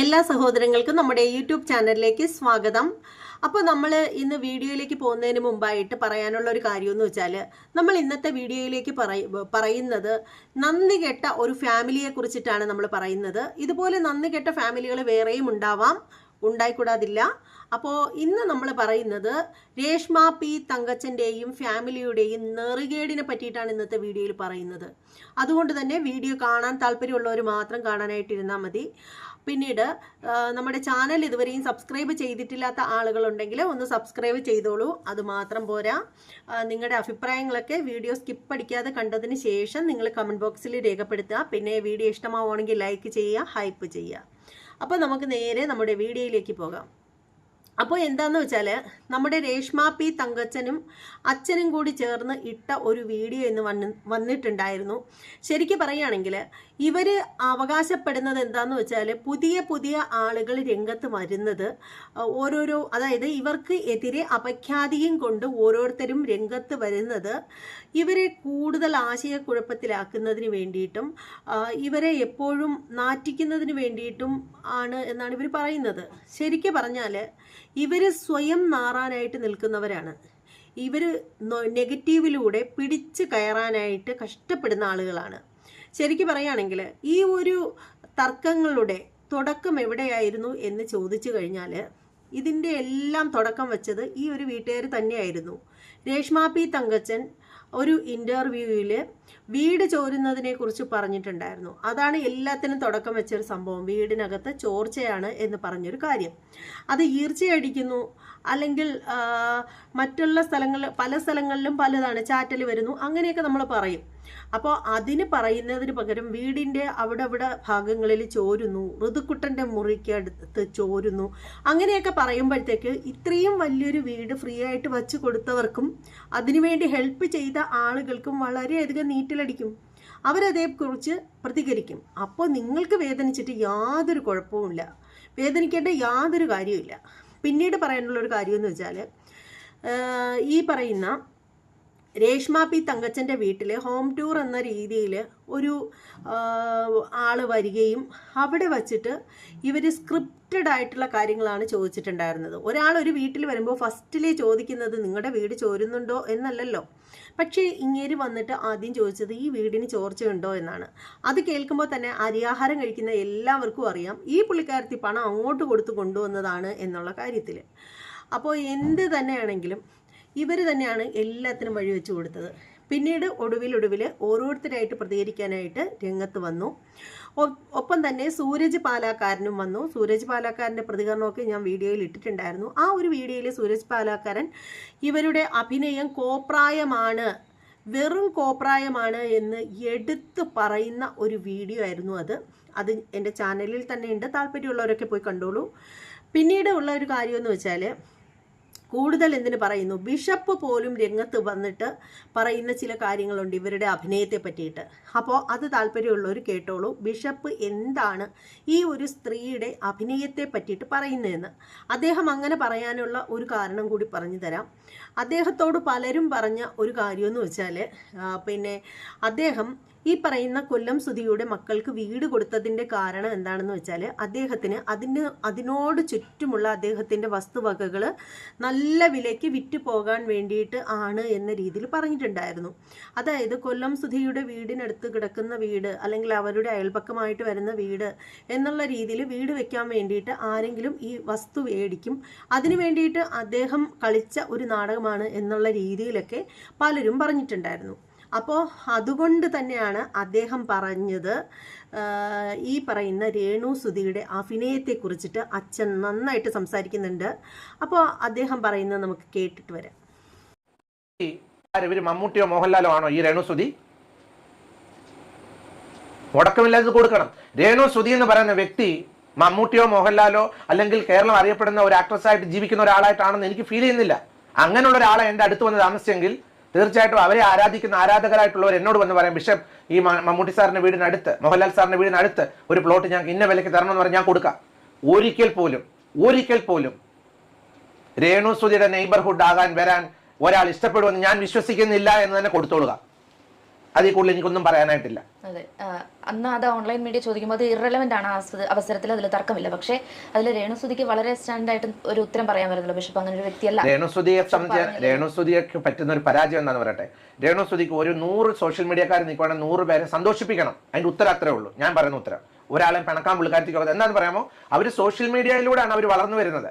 എല്ലാ സഹോദരങ്ങൾക്കും നമ്മുടെ യൂട്യൂബ് ചാനലിലേക്ക് സ്വാഗതം. അപ്പോൾ നമ്മൾ ഇന്ന് വീഡിയോയിലേക്ക് പോകുന്നതിന് മുമ്പായിട്ട് പറയാനുള്ള ഒരു കാര്യം എന്ന് വെച്ചാൽ നമ്മൾ ഇന്നത്തെ വീഡിയോയിലേക്ക് പറയ പറയുന്നത് നന്ദി കെട്ട ഒരു ഫാമിലിയെ കുറിച്ചിട്ടാണ് നമ്മൾ പറയുന്നത്. ഇതുപോലെ നന്ദി കെട്ട ഫാമിലികൾ വേറെയും ഉണ്ടാവാം ഉണ്ടായിക്കൂടാതില്ല. അപ്പോൾ ഇന്ന് നമ്മൾ പറയുന്നത് രേഷ്മ പി തങ്കച്ചന്റെയും ഫാമിലിയുടെയും നെറുകേടിനെ പറ്റിയിട്ടാണ് ഇന്നത്തെ വീഡിയോയിൽ പറയുന്നത്. അതുകൊണ്ട് തന്നെ വീഡിയോ കാണാൻ താല്പര്യമുള്ളവർ മാത്രം കാണാനായിട്ടിരുന്നാൽ മതി. പിന്നീട് നമ്മുടെ ചാനൽ ഇതുവരെയും സബ്സ്ക്രൈബ് ചെയ്തിട്ടില്ലാത്ത ആളുകളുണ്ടെങ്കിൽ ഒന്ന് സബ്സ്ക്രൈബ് ചെയ്തോളൂ. അതുമാത്രം പോരാ. നിങ്ങളുടെ അഭിപ്രായങ്ങളൊക്കെ വീഡിയോ സ്കിപ്പ് അടിക്കാതെ കണ്ടതിന് ശേഷം നിങ്ങൾ കമന്റ് ബോക്സിൽ രേഖപ്പെടുത്തുക. പിന്നെ വീഡിയോ ഇഷ്ടമാവുകയാണെങ്കിൽ ലൈക്ക് ചെയ്യുക ഹൈപ്പ് ചെയ്യുക. അപ്പോൾ നമുക്ക് നേരെ നമ്മുടെ വീഡിയോയിലേക്ക് പോകാം. അപ്പോൾ എന്താന്ന് വെച്ചാൽ നമ്മുടെ രേഷ്മ പി തങ്കച്ചനും അച്ഛനും കൂടി ചേർന്ന് ഇട്ട ഒരു വീഡിയോ എന്ന് വന്ന് വന്നിട്ടുണ്ടായിരുന്നു. ശരിക്കും പറയുകയാണെങ്കിൽ ഇവർ അവകാശപ്പെടുന്നത് എന്താന്ന് വെച്ചാൽ പുതിയ പുതിയ ആളുകൾ രംഗത്ത് വരുന്നത് ഓരോരോ അതായത് ഇവർക്ക് എതിരെ അപഖ്യാതിയും കൊണ്ട് ഓരോരുത്തരും രംഗത്ത് വരുന്നത് ഇവരെ കൂടുതൽ ആശയക്കുഴപ്പത്തിലാക്കുന്നതിന് വേണ്ടിയിട്ടും ഇവരെ എപ്പോഴും നാറ്റിക്കുന്നതിന് വേണ്ടിയിട്ടും ആണ് എന്നാണ് ഇവർ പറയുന്നത്. ശരിക്കും പറഞ്ഞാൽ ഇവർ സ്വയം നാറാനായിട്ട് നിൽക്കുന്നവരാണ്. ഇവർ നെഗറ്റീവിലൂടെ പിടിച്ച് കയറാനായിട്ട് കഷ്ടപ്പെടുന്ന ആളുകളാണ്. ശരിക്കും പറയുകയാണെങ്കിൽ ഈ ഒരു തർക്കങ്ങളുടെ തുടക്കം എവിടെയായിരുന്നു എന്ന് ചോദിച്ചു കഴിഞ്ഞാൽ ഇതിന്റെ എല്ലാം തുടക്കം വെച്ചത് ഈ ഒരു വീട്ടുകാർ തന്നെയായിരുന്നു. രേഷ്മ പി തങ്കച്ചൻ ഒരു ഇന്റർവ്യൂവിൽ വീട് ചോരുന്നതിനെ കുറിച്ച് പറഞ്ഞിട്ടുണ്ടായിരുന്നു. അതാണ് എല്ലാത്തിനും തുടക്കം വെച്ചൊരു സംഭവം. വീടിനകത്ത് ചോർച്ചയാണ് എന്ന് പറഞ്ഞൊരു കാര്യം. അത് ഈർച്ചയടിക്കുന്നു. അല്ലെങ്കിൽ മറ്റുള്ള സ്ഥലങ്ങളിൽ പല സ്ഥലങ്ങളിലും പലതാണ് ചാറ്റൽ വരുന്നു. അങ്ങനെയൊക്കെ നമ്മൾ പറയും. അപ്പോൾ അതിന് പറയുന്നതിന് പകരം വീടിന്റെ അവിടെ അവിടെ ഭാഗങ്ങളിൽ ചോരുന്നു. ഋതുക്കുട്ടന്റെ മുറിക്ക് അടുത്ത് ചോരുന്നു. അങ്ങനെയൊക്കെ പറയുമ്പോഴത്തേക്ക് ഇത്രയും വലിയൊരു വീട് ഫ്രീ ആയിട്ട് വച്ച് കൊടുത്തവർക്കും അതിനുവേണ്ടി ഹെൽപ്പ് ചെയ്ത ആളുകൾക്കും വളരെയധികം നീറ്റിലടിക്കും. അവരതേക്കുറിച്ച് പ്രതികരിക്കും. അപ്പോൾ നിങ്ങൾക്ക് വേദനിച്ചിട്ട് യാതൊരു കുഴപ്പവുമില്ല. വേദനിക്കേണ്ട യാതൊരു കാര്യവുമില്ല. പിന്നീട് പറയാനുള്ള ഒരു എന്ന് വെച്ചാൽ ഈ പറയുന്ന രേഷ്മ പി തങ്കച്ചന്റെ വീട്ടിൽ ഹോം ടൂർ എന്ന രീതിയിൽ ഒരു ആൾ വരികയും അവിടെ വച്ചിട്ട് ഇവർ സ്ക്രിപ്റ്റഡ് ആയിട്ടുള്ള കാര്യങ്ങളാണ് ചോദിച്ചിട്ടുണ്ടായിരുന്നത്. ഒരാൾ ഒരു വീട്ടിൽ വരുമ്പോൾ ഫസ്റ്റിലേ ചോദിക്കുന്നത് നിങ്ങളുടെ വീട് ചോരുന്നുണ്ടോ എന്നല്ലല്ലോ. പക്ഷേ ഇങ്ങേര് വന്നിട്ട് ആദ്യം ചോദിച്ചത് ഈ വീടിന് ചോർച്ചയുണ്ടോ എന്നാണ്. അത് കേൾക്കുമ്പോൾ തന്നെ അരിയാഹാരം കഴിക്കുന്ന എല്ലാവർക്കും അറിയാം. ഈ പുള്ളിക്കാരത്തി പണം അങ്ങോട്ട് കൊടുത്തു കൊണ്ടുവന്നതാണ് എന്നുള്ള കാര്യത്തിൽ അപ്പോൾ എന്ത് തന്നെയാണെങ്കിലും ഇവർ തന്നെയാണ് എല്ലാത്തിനും വഴി വെച്ചു കൊടുത്തത്. പിന്നീട് ഒടുവിൽ ഓരോരുത്തരായിട്ട് പ്രതികരിക്കാനായിട്ട് രംഗത്ത് വന്നു. ഒപ്പം തന്നെ സൂരജ് പാലാക്കാരനും വന്നു. സൂരജ് പാലാക്കാരന്റെ പ്രതികരണമൊക്കെ ഞാൻ വീഡിയോയിൽ ഇട്ടിട്ടുണ്ടായിരുന്നു. ആ ഒരു വീഡിയോയിൽ സൂരജ് പാലാക്കാരൻ ഇവരുടെ അഭിനയം കോപ്രായമാണ് വെറും കോപ്രായമാണ് എന്ന് എടുത്ത് പറയുന്ന ഒരു വീഡിയോ ആയിരുന്നു അത്. അത് എന്റെ ചാനലിൽ തന്നെ ഉണ്ട് താല്പര്യമുള്ളവരൊക്കെ പോയി കണ്ടോളൂ. പിന്നീട് ഉള്ള ഒരു കാര്യമെന്ന് വെച്ചാൽ കൂടുതൽ എന്തിനു പറയുന്നു? ബിഷപ്പ് പോലും രംഗത്ത് വന്നിട്ട് പറയുന്ന ചില കാര്യങ്ങളുണ്ട് ഇവരുടെ അഭിനയത്തെ പറ്റിയിട്ട്. അപ്പോൾ അത് താല്പര്യമുള്ളവർ കേട്ടോളൂ. ബിഷപ്പ് എന്താണ് ഈ ഒരു സ്ത്രീയുടെ അഭിനയത്തെ പറ്റിയിട്ട് പറയുന്നതെന്ന്. അദ്ദേഹം അങ്ങനെ പറയാനുള്ള ഒരു കാരണം കൂടി പറഞ്ഞു തരാം. അദ്ദേഹത്തോട് പലരും പറഞ്ഞ ഒരു കാര്യമെന്ന് വെച്ചാൽ പിന്നെ അദ്ദേഹം ഈ പറയുന്ന കൊല്ലം സുധിയുടെ മക്കൾക്ക് വീട് കൊടുത്തതിന്റെ കാരണം എന്താണെന്ന് വെച്ചാൽ അദ്ദേഹത്തിന് അതിന് അതിനോട് ചുറ്റുമുള്ള അദ്ദേഹത്തിന്റെ വസ്തുവകകൾ നല്ല വിലയ്ക്ക് വിറ്റ് പോകാൻ വേണ്ടിയിട്ട് ആണ് എന്ന രീതിയിൽ പറഞ്ഞിട്ടുണ്ടായിരുന്നു. അതായത് കൊല്ലം സുധിയുടെ വീടിനടുത്ത് കിടക്കുന്ന വീട് അല്ലെങ്കിൽ അവരുടെ അയൽപക്കമായിട്ട് വരുന്ന വീട് എന്നുള്ള രീതിയിൽ വീട് വെക്കാൻ വേണ്ടിയിട്ട് ആരെങ്കിലും ഈ വസ്തു മേടിക്കും. അതിനു വേണ്ടിയിട്ട് അദ്ദേഹം കളിച്ച ഒരു നാടകമാണ് എന്നുള്ള രീതിയിലൊക്കെ പലരും പറഞ്ഞിട്ടുണ്ടായിരുന്നു. അപ്പോൾ അതുകൊണ്ട് തന്നെയാണ് അദ്ദേഹം പറഞ്ഞത് ഈ പറയുന്ന രേണു സുധിയുടെ അഭിനയത്തെക്കുറിച്ചിട്ട് അച്ഛൻ നന്നായിട്ട് സംസാരിക്കുന്നുണ്ട്. അപ്പോൾ അദ്ദേഹം പറയുന്നത് നമുക്ക് കേട്ടിട്ട് വരാം. മമ്മൂട്ടിയോ മോഹൻലാലോ ആണോ ഈ രേണു സുധി? മുടക്കമില്ലാതെ കൊടുക്കണം. രേണു സുധി എന്ന് പറയുന്ന വ്യക്തി മമ്മൂട്ടിയോ മോഹൻലാലോ അല്ലെങ്കിൽ കേരളം അറിയപ്പെടുന്ന ഒരു ആക്ട്രസ് ആയിട്ട് ജീവിക്കുന്ന ഒരാളായിട്ടാണെന്ന് എനിക്ക് ഫീൽ ചെയ്യുന്നില്ല. അങ്ങനെയുള്ള ഒരാളെ എന്റെ അടുത്ത് വന്ന് താമസിച്ചെങ്കിൽ തീർച്ചയായിട്ടും അവരെ ആരാധിക്കുന്ന ആരാധകരായിട്ടുള്ളവർ എന്നോട് വന്ന് പറയാം ബിഷപ്പ് ഈ മമ്മൂട്ടി സാറിന്റെ വീടിനടുത്ത് മോഹൻലാൽ സാറിന്റെ വീടിനടുത്ത് ഒരു പ്ലോട്ട് ഞാൻ ഇന്ന വിലയ്ക്ക് തരണമെന്ന് പറഞ്ഞാൽ ഞാൻ കൊടുക്കാം. ഒരിക്കൽ പോലും ഒരിക്കൽ പോലും രേണു സുധിയുടെ നെയ്ബർഹുഡ് ആകാൻ വരാൻ ഒരാൾ ഇഷ്ടപ്പെടുമെന്ന് ഞാൻ വിശ്വസിക്കുന്നില്ല എന്ന് തന്നെ കൊടുത്തോളുക. അതിൽ കൂടുതൽ എനിക്കൊന്നും പറയാനായിട്ടില്ല. അതെ. അന്ന് അത് ഓൺലൈൻ മീഡിയ ചോദിക്കുമ്പോൾ അത് ഇറലവെന്റ് ആണ് ആ അവസരത്തിൽ അതിൽ തർക്കമില്ല. പക്ഷേ അതിൽ രേണുസുതിക്ക് വളരെ സ്റ്റാൻഡായിട്ട് ഒരു ഉത്തരം പറയാൻ വരുന്നില്ല ബിഷപ്പ് അങ്ങനെ ഒരു വ്യക്തിയല്ല. രേണുസുതിയെ സംബന്ധിച്ച് രേണുസുതിക്ക് പറ്റുന്ന ഒരു പരാജയം എന്താണെന്ന് പറയട്ടെ? രേണുസുതിക്ക് ഒരു നൂറ് സോഷ്യൽ മീഡിയക്കാർ നിൽക്കുകയാണെങ്കിൽ നൂറ് പേരെ സന്തോഷിപ്പിക്കണം. അതിന്റെ ഉത്തരം അത്രേ ഉള്ളൂ. ഞാൻ പറയുന്ന ഉത്തരം. ഒരാളെ പിണക്കാൻ പുള്ളിക്കാരത്തിക്കുള്ളത് എന്താണെന്ന് പറയാമോ? അവർ സോഷ്യൽ മീഡിയയിലൂടെയാണ് അവർ വളർന്നു വരുന്നത്.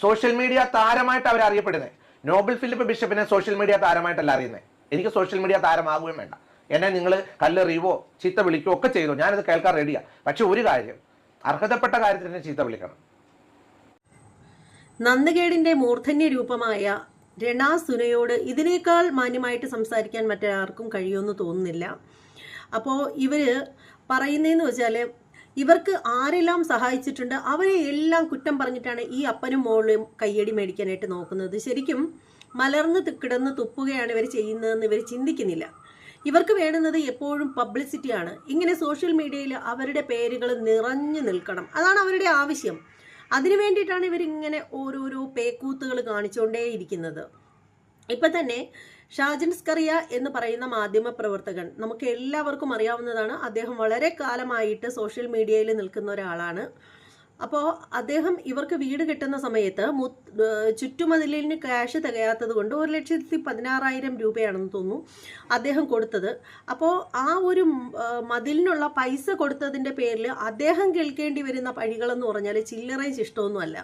സോഷ്യൽ മീഡിയ താരമായിട്ട് അവർ അറിയപ്പെടുന്നത്. നോബൽ ഫിലിപ്പ് ബിഷപ്പിനെ സോഷ്യൽ മീഡിയ താരമായിട്ടല്ല അറിയുന്നത്. എനിക്ക് സോഷ്യൽ മീഡിയ താരമാകുകയും വേണ്ട. എന്നെ നിങ്ങൾ കല്ലെറിയുവോ ചീത്ത വിളിക്കുകയോ ഒക്കെ ചെയ്തു. ഞാനത് കേൾക്കാൻ റെഡിയാണ് പക്ഷെ ഒരു കാര്യം അർഹതപ്പെട്ട കാര്യത്തിന് ചീത്ത വിളിക്കണം. നന്ദകേടിന്റെ മൂർധന്യ രൂപമായ രണാ സുനയോട് ഇതിനേക്കാൾ മാന്യമായിട്ട് സംസാരിക്കാൻ മറ്റാർക്കും കഴിയുമെന്ന് തോന്നുന്നില്ല. അപ്പോൾ ഇവർ പറയുന്നതെന്ന് വെച്ചാൽ ഇവർക്ക് ആരെല്ലാം സഹായിച്ചിട്ടുണ്ട് അവരെ എല്ലാം കുറ്റം പറഞ്ഞിട്ടാണ് ഈ അപ്പനും മോളും കയ്യടി മേടിക്കാനായിട്ട് നോക്കുന്നത്. ശരിക്കും മലർന്ന് കിടന്ന് തുപ്പുകയാണ് ഇവർ ചെയ്യുന്നതെന്ന് ഇവർ ചിന്തിക്കുന്നില്ല. ഇവർക്ക് വേണ്ടുന്നത് എപ്പോഴും പബ്ലിസിറ്റിയാണ് ഇങ്ങനെ സോഷ്യൽ മീഡിയയിൽ അവരുടെ പേരുകൾ നിറഞ്ഞു നിൽക്കണം. അതാണ് അവരുടെ ആവശ്യം. അതിനു വേണ്ടിയിട്ടാണ് ഇവരിങ്ങനെ ഓരോരോ പേക്കൂത്തുകൾ കാണിച്ചുകൊണ്ടേയിരിക്കുന്നത് ഇപ്പം തന്നെ ഷാജൻ സ്കറിയ എന്ന് പറയുന്ന മാധ്യമ പ്രവർത്തകൻ നമുക്ക് എല്ലാവർക്കും അറിയാവുന്നതാണ്. അദ്ദേഹം വളരെ കാലമായിട്ട് സോഷ്യൽ മീഡിയയിൽ നിൽക്കുന്ന ഒരാളാണ്. അപ്പോൾ അദ്ദേഹം ഇവർക്ക് വീട് കിട്ടുന്ന സമയത്ത് ചുറ്റുമതിലിന് ക്യാഷ് തികയാത്തത് കൊണ്ട് ഒരു ലക്ഷത്തി പതിനാറായിരം രൂപയാണെന്ന് തോന്നുന്നു അദ്ദേഹം കൊടുത്തത്. അപ്പോൾ ആ ഒരു മതിലിനുള്ള പൈസ കൊടുത്തതിന്റെ പേരിൽ അദ്ദേഹം കേൾക്കേണ്ടി വരുന്ന പഴികളെന്ന് പറഞ്ഞാൽ ചില്ലറയും ശിഷ്ടമൊന്നുമല്ല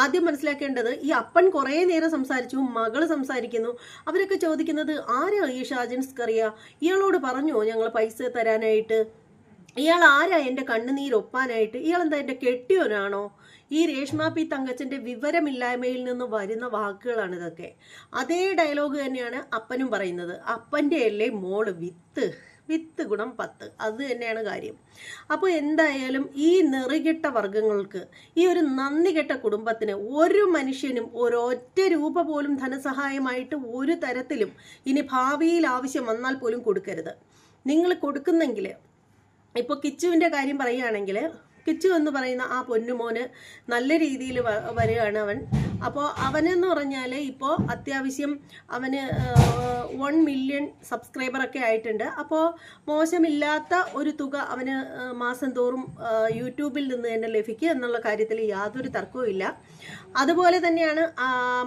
ആദ്യം മനസ്സിലാക്കേണ്ടത് ഈ അപ്പൻ കുറേ നേരം സംസാരിച്ചു മകൾ സംസാരിക്കുന്നു. അവരൊക്കെ ചോദിക്കുന്നത് ആരാ ഈ ഷാജൻ കറിയ ഇയാളോട് പറഞ്ഞോ ഞങ്ങൾ പൈസ തരാനായിട്ട്? ഇയാൾ ആരാ എന്റെ കണ്ണുനീരൊപ്പാനായിട്ട് ഇയാൾ എന്താ എന്റെ കെട്ടിയോനാണോ? ഈ രേഷ്മ പി തങ്കച്ചന്റെ വിവരമില്ലായ്മയിൽ നിന്ന് വരുന്ന വാക്കുകളാണ് ഇതൊക്കെ. അതേ ഡയലോഗ് തന്നെയാണ് അപ്പനും പറയുന്നത്. അപ്പന്റെ അല്ലേ മോൾ വിത്ത്. വിത്ത് ഗുണം പത്ത്. അത് തന്നെയാണ് കാര്യം. അപ്പോൾ എന്തായാലും ഈ നെറികെട്ട വർഗങ്ങൾക്ക് ഈ ഒരു നന്ദി കെട്ട കുടുംബത്തിന് ഒരു മനുഷ്യനും ഒരൊറ്റ രൂപ പോലും ധനസഹായമായിട്ട് ഒരു തരത്തിലും ഇനി ഭാവിയിൽ ആവശ്യം വന്നാൽ പോലും കൊടുക്കരുത്. നിങ്ങൾ കൊടുക്കുന്നെങ്കിൽ ഇപ്പോൾ കിച്ചുവിന്റെ കാര്യം പറയുകയാണെങ്കിൽ കിച്ചു എന്ന് പറയുന്ന ആ പൊന്നുമോന് നല്ല രീതിയിൽ വരികയാണ് അവൻ. അപ്പോൾ അവനെന്ന് പറഞ്ഞാൽ ഇപ്പോൾ അത്യാവശ്യം അവന് വൺ മില്യൺ സബ്സ്ക്രൈബറൊക്കെ ആയിട്ടുണ്ട്. അപ്പോൾ മോശമില്ലാത്ത ഒരു തുക അവന് മാസം തോറും യൂട്യൂബിൽ നിന്ന് തന്നെ ലഭിക്കുക എന്നുള്ള കാര്യത്തിൽ യാതൊരു തർക്കവും അതുപോലെ തന്നെയാണ്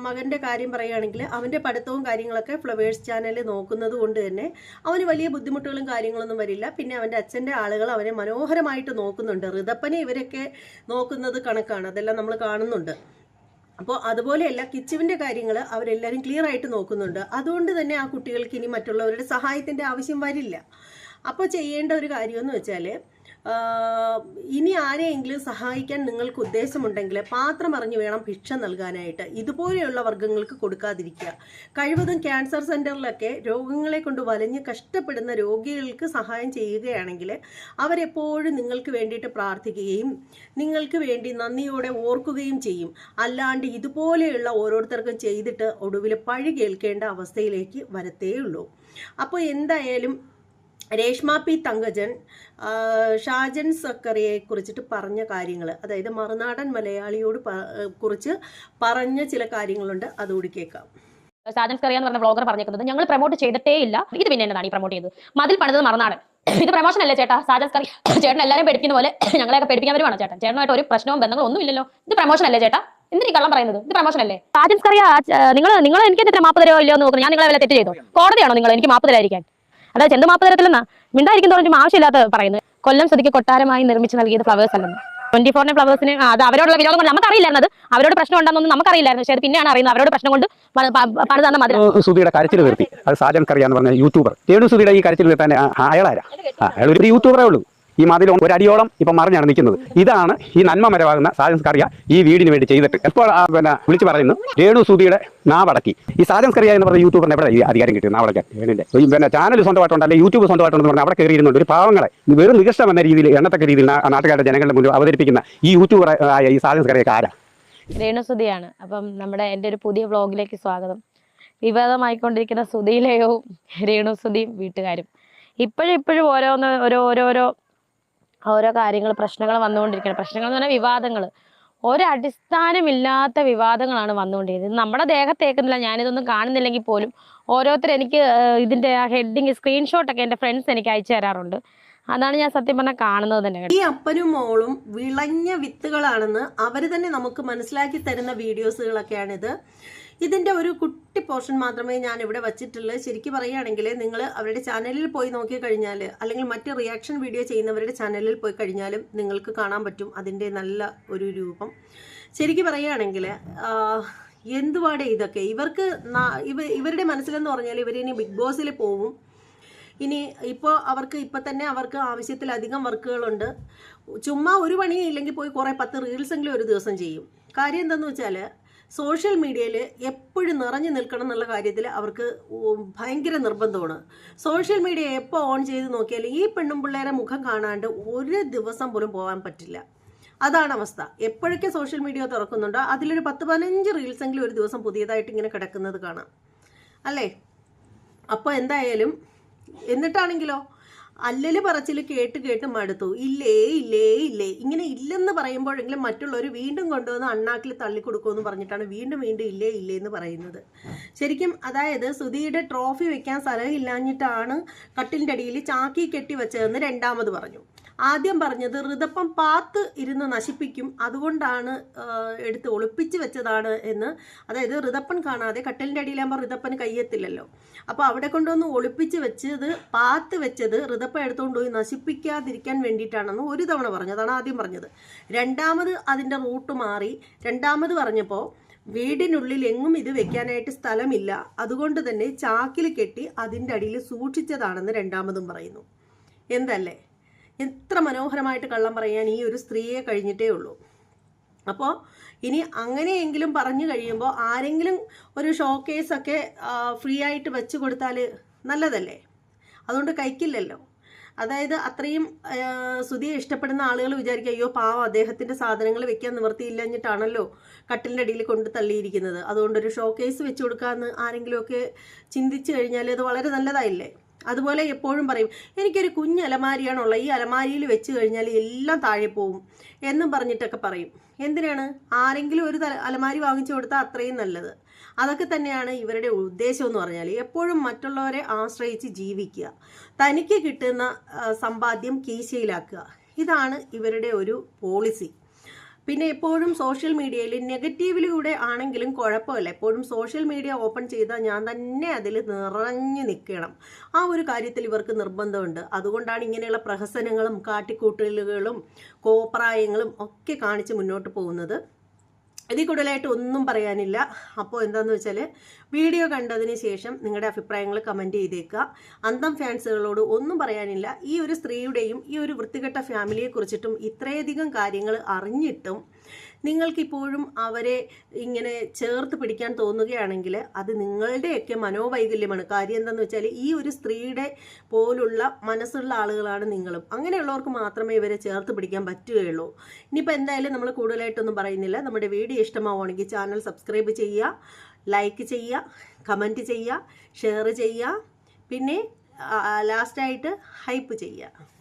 മകന്റെ കാര്യം പറയുകയാണെങ്കിൽ അവന്റെ പഠിത്തവും കാര്യങ്ങളൊക്കെ ഫ്ലവേഴ്സ് ചാനൽ നോക്കുന്നത് കൊണ്ട് തന്നെ അവന് വലിയ ബുദ്ധിമുട്ടുകളും കാര്യങ്ങളൊന്നും വരില്ല. പിന്നെ അവന്റെ അച്ഛന്റെ ആളുകൾ അവനെ മനോഹരമായിട്ട് നോക്കുന്നുണ്ട്. ഋതപ്പനെ ഇവരൊക്കെ നോക്കുന്നത് കണക്കാണ്. അതെല്ലാം നമ്മൾ കാണുന്നുണ്ട്. അപ്പോൾ അതുപോലെയല്ല കിച്ചുവിന്റെ കാര്യങ്ങൾ അവരെല്ലാവരും ക്ലിയർ ആയിട്ട് നോക്കുന്നുണ്ട്. അതുകൊണ്ട് തന്നെ ആ കുട്ടികൾക്ക് ഇനി മറ്റുള്ളവരുടെ സഹായത്തിന്റെ ആവശ്യം വരില്ല. അപ്പോൾ ചെയ്യേണ്ട ഒരു കാര്യമെന്ന് വെച്ചാൽ ഇനി ആരെയെങ്കിലും സഹായിക്കാൻ നിങ്ങൾക്ക് ഉദ്ദേശമുണ്ടെങ്കിൽ പാത്രം അറിഞ്ഞു വേണം ഭിക്ഷ നൽകാനായിട്ട്. ഇതുപോലെയുള്ള വർഗങ്ങൾക്ക് കൊടുക്കാതിരിക്കുക. കഴിവതും ക്യാൻസർ സെന്ററിലൊക്കെ രോഗങ്ങളെ കൊണ്ട് വലഞ്ഞ് കഷ്ടപ്പെടുന്ന രോഗികൾക്ക് സഹായം ചെയ്യുകയാണെങ്കിൽ അവരെപ്പോഴും നിങ്ങൾക്ക് വേണ്ടിയിട്ട് പ്രാർത്ഥിക്കുകയും നിങ്ങൾക്ക് വേണ്ടി നന്ദിയോടെ ഓർക്കുകയും ചെയ്യും. അല്ലാണ്ട് ഇതുപോലെയുള്ള ഓരോരുത്തർക്കും ചെയ്തിട്ട് ഒടുവിൽ പഴി കേൾക്കേണ്ട അവസ്ഥയിലേക്ക് വരത്തേയുള്ളൂ. അപ്പോൾ എന്തായാലും രേഷ്മ പി തങ്കജൻ ഷാജൻ സക്കറിയെ കുറിച്ചിട്ട് പറഞ്ഞ കാര്യങ്ങൾ അതായത് മറുനാടൻ മലയാളിയോട് കുറിച്ച് പറഞ്ഞ ചില കാര്യങ്ങളുണ്ട്. അതുകൂടി കേൾക്കാം. ഷാജൻ സക്കറിയ എന്ന് പറഞ്ഞ ബ്ലോഗർ പറഞ്ഞേക്കുന്നത് ഞങ്ങൾ പ്രൊമോട്ട് ചെയ്തിട്ടേ ഇല്ല. ഇത് പിന്നെ എന്നതാണ് ഈ പ്രൊമോട്ട് ചെയ്തത്. മതിൽ പണിതത് മറുനാടൻ. ഇത് പ്രൊമോഷൻ അല്ലേ ചേട്ടാ? സാജൻ സ്കറി ചേട്ടൻ എല്ലാവരും പഠിക്കുന്ന പോലെ ഞങ്ങളെയൊക്കെ പേടിപ്പിക്കാൻ വരുവാണ് ചേട്ടൻ. ചേട്ടനായിട്ട് ഒരു പ്രശ്നവും ബന്ധങ്ങളും ഒന്നും ഇല്ലല്ലോ ഇത് പ്രൊമോഷൻ അല്ലേ ചേട്ടാ? എന്തിനീ കള്ളം പറയുന്നത്? ഇത് പ്രൊമോഷൻ അല്ലേ? സാജൻ സ്കറിയ നിങ്ങൾ നിങ്ങൾ എനിക്ക് എത്ര മാപ്പ് തരുമോ ഇല്ലയോ എന്ന് നോക്കുന്നത് ഞാൻ നിങ്ങളെ വല്ല തെറ്റ് ചെയ്തു? കോടതിയാണോ നിങ്ങൾ എനിക്ക് മാപ്പ് തരാതിരിക്കാൻ? അതായത് ചെണ്ടുമാപ്പ് മാപ്പ് തരത്തില്ലെന്നാ മിണ്ടായിരിക്കും തോന്നും ആവശ്യമില്ലാത്ത പറയുന്നത്. കൊല്ലം സ്ഥിതിക്ക് കൊട്ടാരമായി നിർമ്മിച്ച് നൽകിയത് ഫ്ലവേഴ്സ് അല്ലെന്ന്. ട്വന്റി ഫോറിന് ഫ്ലവേഴ്സിന് അത് അവരോടുള്ള വിരോധം കൊണ്ട് നമുക്കറിയില്ലായിരുന്നത്. അവരോട് പ്രശ്നം ഉണ്ടെന്നൊന്നും നമുക്കറിയില്ലായിരുന്നു. പക്ഷേ പിന്നെയാണ് അറിയുന്നത് അവരോട് പ്രശ്നം കൊണ്ട് പ- മതി സുധിയുടെ കരച്ചിൽ നിർത്തി അത് സാജൻ കറിയാന്ന് പറഞ്ഞ യൂട്യൂബർ രേണു സുധിയുടെ ഈ കരച്ചിൽ നിർത്താൻ അയാളാരാ? അയാൾ ഒരു യൂട്യൂബറേ ഉള്ളൂ. ഈ മതിൽ ഒരടിയോളം ഇപ്പം മറിഞ്ഞാണ് നിൽക്കുന്നത്. ഇതാണ് ഈ നന്മ മരമാകുന്ന സാജൻസ്കറിയ ഈ വീടിന് വേണ്ടി ചെയ്തിട്ട്. ഇപ്പോൾ പിന്നെ വിളിച്ചു പറയുന്നു രേണു സുധിയുടെ നാവടക്കി. ഈ സാജൻസ്കറിയ എന്ന് പറഞ്ഞ യൂട്യൂബറിന് എവിടെ അധികാരം കിട്ടിയത്? നാവടക്കാൻ ഈ പിന്നെ ചാനൽ സ്വന്തമായിട്ടുണ്ട് അല്ലെങ്കിൽ യൂട്യൂബ് സ്വന്തമായിട്ടുണ്ടെന്ന് പറഞ്ഞാൽ അവിടെ കയറിയിരുന്നുണ്ട്. ഒരു പാവങ്ങളെ വെറും നികഷ്ടം എന്ന രീതിയിൽ എണ്ണത്തക്ക രീതിയിൽ നാട്ടുകാരുടെ ജനങ്ങളുടെ മുന്നിൽ അവതരിപ്പിക്കുന്ന ഈ യൂട്യൂബർ ആയ ഈ സാജൻ ആരാ? രേണു സുധിയാണ് അപ്പം നമ്മുടെ എന്റെ ഒരു പുതിയ വ്ളോഗിലേക്ക് സ്വാഗതം. വിവാദമായിക്കൊണ്ടിരിക്കുന്ന രേണു സുധിയും വീട്ടുകാരും. ഇപ്പോഴും ഇപ്പോഴും ഓരോന്ന് ഓരോ ഓരോരോ ഓരോ കാര്യങ്ങൾ പ്രശ്നങ്ങൾ വന്നുകൊണ്ടിരിക്കുകയാണ്. പ്രശ്നങ്ങൾ എന്ന് പറഞ്ഞാൽ വിവാദങ്ങൾ. ഒരടിസ്ഥാനമില്ലാത്ത വിവാദങ്ങളാണ് വന്നുകൊണ്ടിരിക്കുന്നത്. നമ്മുടെ ദേഹത്തേക്കുന്നില്ല ഞാനിതൊന്നും കാണുന്നില്ലെങ്കിൽ പോലും ഓരോരുത്തർ എനിക്ക് ഇതിന്റെ ആ ഹെഡിങ് സ്ക്രീൻഷോട്ടൊക്കെ എന്റെ ഫ്രണ്ട്സ് എനിക്ക് അയച്ചു തരാറുണ്ട്. അതാണ് ഞാൻ സത്യം പറഞ്ഞാൽ കാണുന്നത് തന്നെ. ഈ അപ്പനും മോളും വിളഞ്ഞ വിത്തുകളാണെന്ന് അവർ തന്നെ നമുക്ക് മനസ്സിലാക്കി തരുന്ന വീഡിയോസുകളൊക്കെയാണിത് ഇതിന്റെ ഒരു കുട്ടി പോർഷൻ മാത്രമേ ഞാൻ ഇവിടെ വച്ചിട്ടുള്ളൂ. ശരിക്കും പറയുകയാണെങ്കിൽ നിങ്ങൾ അവരുടെ ചാനലിൽ പോയി നോക്കി കഴിഞ്ഞാൽ അല്ലെങ്കിൽ മറ്റ് റിയാക്ഷൻ വീഡിയോ ചെയ്യുന്നവരുടെ ചാനലിൽ പോയി കഴിഞ്ഞാലും നിങ്ങൾക്ക് കാണാൻ പറ്റും അതിന്റെ നല്ല ഒരു രൂപം. ശരിക്കും പറയുകയാണെങ്കിൽ എന്തുവാടെ ഇതൊക്കെ? ഇവർക്ക് ഇവരുടെ മനസ്സിലെന്ന് പറഞ്ഞാൽ ഇവരിനി ബിഗ് ബോസിൽ പോവും. ഇനി ഇപ്പോൾ അവർക്ക് ഇപ്പം തന്നെ അവർക്ക് ആവശ്യത്തിലധികം വർക്കുകളുണ്ട്. ചുമ്മാ ഒരു പണിയും ഇല്ലെങ്കിൽ പോയി കുറേ പത്ത് റീൽസെങ്കിലും ഒരു ദിവസം ചെയ്യും. കാര്യം എന്താണെന്ന് വെച്ചാൽ സോഷ്യൽ മീഡിയയിൽ എപ്പോഴും നിറഞ്ഞു നിൽക്കണം എന്നുള്ള കാര്യത്തിൽ അവർക്ക് ഭയങ്കര നിർബന്ധമാണ്. സോഷ്യൽ മീഡിയ എപ്പോൾ ഓൺ ചെയ്ത് നോക്കിയാൽ ഈ പെണ്ണും പിള്ളേരെ മുഖം കാണാണ്ട് ഒരു ദിവസം പോലും പോകാൻ പറ്റില്ല. അതാണ് അവസ്ഥ. എപ്പോഴൊക്കെ സോഷ്യൽ മീഡിയ തുറക്കുന്നുണ്ടോ അതിലൊരു പത്ത് പതിനഞ്ച് റീൽസെങ്കിലും ഒരു ദിവസം പുതിയതായിട്ട് ഇങ്ങനെ കിടക്കുന്നത് കാണാം. അല്ലേ? അപ്പോൾ എന്തായാലും എന്നിട്ടാണെങ്കിലോ? അല്ലല് പറച്ചിൽ കേട്ട് കേട്ട് മടുത്തു. ഇല്ലേ ഇല്ലേ ഇല്ലേ. ഇങ്ങനെ ഇല്ലെന്ന് പറയുമ്പോഴെങ്കിലും മറ്റുള്ളവർ വീണ്ടും കൊണ്ടുവന്ന് അണ്ണാക്കിൽ തള്ളിക്കൊടുക്കുമെന്ന് പറഞ്ഞിട്ടാണ് വീണ്ടും വീണ്ടും ഇല്ലേ ഇല്ലേ എന്ന് പറയുന്നത്. ശരിക്കും അതായത് സുധിയുടെ ട്രോഫി വെക്കാൻ സ്ഥലമില്ലാഞ്ഞിട്ടാണ് കട്ടിലിന്റെ അടിയിൽ ചാക്കി കെട്ടി വെച്ചതെന്ന് രണ്ടാമത് പറഞ്ഞു. ആദ്യം പറഞ്ഞത് ഋതപ്പം പാത്ത് ഇരുന്ന് നശിപ്പിക്കും. അതുകൊണ്ടാണ് എടുത്ത് ഒളിപ്പിച്ച് വെച്ചതാണ് എന്ന്. അതായത് ഋതപ്പൻ കാണാതെ കട്ടലിന്റെ അടിയിലാകുമ്പോൾ ഋതപ്പന് കയ്യെത്തില്ലല്ലോ. അപ്പോൾ അവിടെ കൊണ്ടുവന്ന് ഒളിപ്പിച്ച് വെച്ചത് പാത്ത് വെച്ചത് ഋതപ്പ എടുത്തുകൊണ്ട് പോയി നശിപ്പിക്കാതിരിക്കാൻ വേണ്ടിയിട്ടാണെന്ന് ഒരു തവണ പറഞ്ഞു. അതാണ് ആദ്യം പറഞ്ഞത്. രണ്ടാമത് അതിന്റെ റൂട്ട് മാറി. രണ്ടാമത് പറഞ്ഞപ്പോൾ വീടിനുള്ളിൽ എങ്ങും ഇത് വെക്കാനായിട്ട് സ്ഥലമില്ല. അതുകൊണ്ട് തന്നെ ചാക്കിൽ കെട്ടി അതിന്റെ അടിയിൽ സൂക്ഷിച്ചതാണെന്ന് രണ്ടാമതും പറയുന്നു. എന്തല്ലേ? എത്ര മനോഹരമായിട്ട് കള്ളം പറയാൻ ഈ ഒരു സ്ത്രീയെ കഴിഞ്ഞിട്ടേ ഉള്ളൂ. അപ്പോൾ ഇനി അങ്ങനെയെങ്കിലും പറഞ്ഞു കഴിയുമ്പോൾ ആരെങ്കിലും ഒരു ഷോ കേസൊക്കെ ഫ്രീ ആയിട്ട് വെച്ച് കൊടുത്താൽ നല്ലതല്ലേ? അതുകൊണ്ട് കഴിക്കില്ലല്ലോ അതായത് അത്രയും സുതിയെ ഇഷ്ടപ്പെടുന്ന ആളുകൾ വിചാരിക്കുക അയ്യോ പാവം അദ്ദേഹത്തിന്റെ സാധനങ്ങൾ വെക്കാൻ നിവർത്തിയില്ലഞ്ഞിട്ടാണല്ലോ കട്ടിലിന്റെ അടിയിൽ കൊണ്ട് തള്ളിയിരിക്കുന്നത്. അതുകൊണ്ടൊരു ഷോ കേസ് വെച്ച് കൊടുക്കാമെന്ന് ആരെങ്കിലുമൊക്കെ ചിന്തിച്ചു കഴിഞ്ഞാൽ അത് വളരെ നല്ലതായില്ലേ? അതുപോലെ എപ്പോഴും പറയും എനിക്കൊരു കുഞ്ഞ് അലമാരിയാണുള്ളത് ഈ അലമാരിയിൽ വെച്ച് കഴിഞ്ഞാൽ എല്ലാം താഴെ പോവും എന്നും പറഞ്ഞിട്ടൊക്കെ പറയും. എന്തിനാണ്? ആരെങ്കിലും ഒരു അലമാരി വാങ്ങിച്ചു കൊടുത്താൽ അത്രയും നല്ലത്. അതൊക്കെ തന്നെയാണ് ഇവരുടെ ഉദ്ദേശം എന്ന് പറഞ്ഞാൽ എപ്പോഴും മറ്റുള്ളവരെ ആശ്രയിച്ച് ജീവിക്കുക. തനിക്ക് കിട്ടുന്ന സമ്പാദ്യം കീശയിലാക്കുക. ഇതാണ് ഇവരുടെ ഒരു പോളിസി. പിന്നെ എപ്പോഴും സോഷ്യൽ മീഡിയയിൽ നെഗറ്റീവിലൂടെ ആണെങ്കിലും കുഴപ്പമില്ല. എപ്പോഴും സോഷ്യൽ മീഡിയ ഓപ്പൺ ചെയ്താൽ ഞാൻ തന്നെ അതിൽ നിറഞ്ഞു നിൽക്കണം ആ ഒരു കാര്യത്തിൽ ഇവർക്ക് നിർബന്ധമുണ്ട്. അതുകൊണ്ടാണ് ഇങ്ങനെയുള്ള പ്രഹസനങ്ങളും കാട്ടിക്കൂട്ടലുകളും കോപ്രായങ്ങളും ഒക്കെ കാണിച്ച് മുന്നോട്ട് പോകുന്നത്. ഇതിൽ കൂടുതലായിട്ട് ഒന്നും പറയാനില്ല. അപ്പോൾ എന്താണെന്ന് വെച്ചാൽ വീഡിയോ കണ്ടതിന് ശേഷം നിങ്ങളുടെ അഭിപ്രായങ്ങൾ കമന്റ് ചെയ്തേക്കുക. അന്തം ഫാൻസുകളോട് ഒന്നും പറയാനില്ല. ഈ ഒരു സ്ത്രീയുടെയും ഈ ഒരു വൃത്തികെട്ട ഫാമിലിയെ കുറിച്ചിട്ടും ഇത്രയധികം കാര്യങ്ങൾ അറിഞ്ഞിട്ടും നിങ്ങൾക്കിപ്പോഴും അവരെ ഇങ്ങനെ ചേർത്ത് പിടിക്കാൻ തോന്നുകയാണെങ്കിൽ അത് നിങ്ങളുടെയൊക്കെ മനോവൈകല്യമാണ്. കാര്യം എന്താണെന്ന് വെച്ചാൽ ഈ ഒരു സ്ത്രീയുടെ പോലുള്ള മനസ്സുള്ള ആളുകളാണ് നിങ്ങളും. അങ്ങനെയുള്ളവർക്ക് മാത്രമേ ഇവരെ ചേർത്ത് പിടിക്കാൻ പറ്റുകയുള്ളൂ. ഇനിയിപ്പോൾ എന്തായാലും നമ്മൾ കൂടുതലായിട്ടൊന്നും പറയുന്നില്ല. നമ്മുടെ വീഡിയോ ഇഷ്ടമാവുകയാണെങ്കിൽ ചാനൽ സബ്സ്ക്രൈബ് ചെയ്യുക ലൈക്ക് ചെയ്യുക കമന്റ് ചെയ്യുക ഷെയർ ചെയ്യുക പിന്നെ ലാസ്റ്റായിട്ട് ഹൈപ്പ് ചെയ്യുക.